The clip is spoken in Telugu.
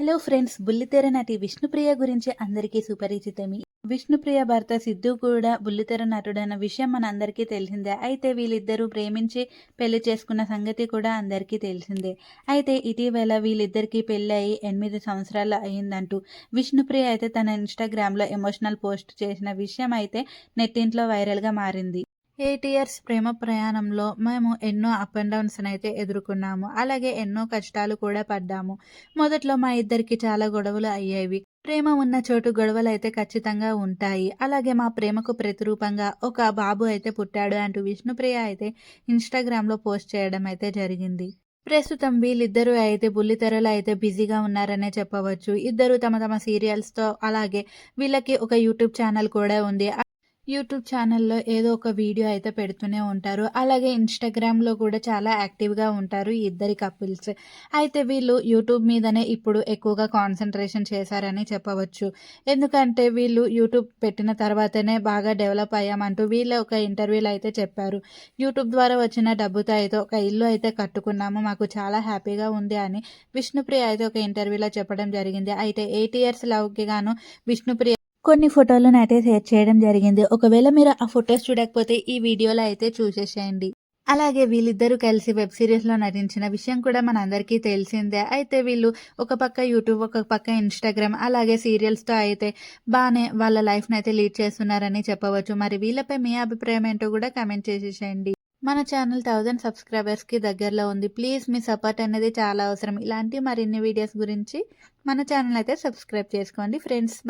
హలో ఫ్రెండ్స్ బుల్లితెర నటి విష్ణుప్రియ గురించి అందరికీ సుపరిచితమే. విష్ణుప్రియ భర్త సిద్ధు కూడా బుల్లితెర నటుడన్న విషయం మన అందరికీ తెలిసిందే. అయితే వీళ్ళిద్దరూ ప్రేమించి పెళ్ళి చేసుకున్న సంగతి కూడా అందరికీ తెలిసిందే. అయితే ఇటీవల వీళ్ళిద్దరికీ పెళ్ళి అయ్యి ఎనిమిది సంవత్సరాలు అయిందంటూ విష్ణుప్రియ అయితే తన ఇన్స్టాగ్రామ్లో ఎమోషనల్ పోస్ట్ చేసిన విషయం అయితే నెట్టింట్లో వైరల్గా మారింది. ఎయిట్ ఇయర్స్ ప్రేమ ప్రయాణంలో మేము ఎన్నో అప్ అండ్ డౌన్స్ అయితే ఎదుర్కొన్నాము. అలాగే ఎన్నో కష్టాలు కూడా పడ్డాము. మొదట్లో మా ఇద్దరికి చాలా గొడవలు అయ్యేవి. ప్రేమ ఉన్న చోటు గొడవలు అయితే ఖచ్చితంగా ఉంటాయి. అలాగే మా ప్రేమకు ప్రతిరూపంగా ఒక బాబు అయితే పుట్టాడు అంటూ విష్ణుప్రియ అయితే ఇన్స్టాగ్రామ్లో పోస్ట్ చేయడం అయితే జరిగింది. ప్రస్తుతం వీళ్ళిద్దరూ అయితే బుల్లితెరలో అయితే బిజీగా ఉన్నారనే చెప్పవచ్చు. ఇద్దరు తమ తమ సీరియల్స్తో అలాగే వీళ్ళకి ఒక యూట్యూబ్ ఛానల్ కూడా ఉంది. యూట్యూబ్ ఛానల్లో ఏదో ఒక వీడియో అయితే పెడుతూనే ఉంటారు. అలాగే ఇన్స్టాగ్రామ్లో కూడా చాలా యాక్టివ్గా ఉంటారు ఈ ఇద్దరి కపుల్స్. అయితే వీళ్ళు యూట్యూబ్ మీదనే ఇప్పుడు ఎక్కువగా కాన్సన్ట్రేషన్ చేశారని చెప్పవచ్చు. ఎందుకంటే వీళ్ళు యూట్యూబ్ పెట్టిన తర్వాతనే బాగా డెవలప్ అయ్యామంటూ వీళ్ళ ఒక ఇంటర్వ్యూలో అయితే చెప్పారు. యూట్యూబ్ ద్వారా వచ్చిన డబ్బుతో అయితే ఒక ఇల్లు అయితే కట్టుకున్నాము. మాకు చాలా హ్యాపీగా ఉంది అని విష్ణుప్రియ అయితే ఒక ఇంటర్వ్యూలో చెప్పడం జరిగింది. అయితే ఎయిట్ ఇయర్స్ లవ్కి గాను విష్ణుప్రియ కొన్ని ఫోటోలను అయితే షేర్ చేయడం జరిగింది. ఒకవేళ మీరు ఆ ఫొటోస్ చూడకపోతే ఈ వీడియోలో అయితే చూసేసేయండి. అలాగే వీళ్ళిద్దరూ కలిసి వెబ్ సిరీస్లో నటించిన విషయం కూడా మన అందరికీ తెలిసిందే. అయితే వీళ్ళు ఒక పక్క యూట్యూబ్ ఒక పక్క ఇన్స్టాగ్రామ్ అలాగే సీరియల్స్తో అయితే బాగానే వాళ్ళ లైఫ్ని అయితే లీడ్ చేస్తున్నారని చెప్పవచ్చు. మరి వీళ్ళపై మీ అభిప్రాయం ఏంటో కూడా కమెంట్ చేసేసేయండి. మన ఛానల్ థౌజండ్ సబ్స్క్రైబర్స్కి దగ్గరలో ఉంది. ప్లీజ్ మీ సపోర్ట్ అనేది చాలా అవసరం. ఇలాంటి మరిన్ని వీడియోస్ గురించి మన ఛానల్ అయితే సబ్స్క్రైబ్ చేసుకోండి. ఫ్రెండ్స్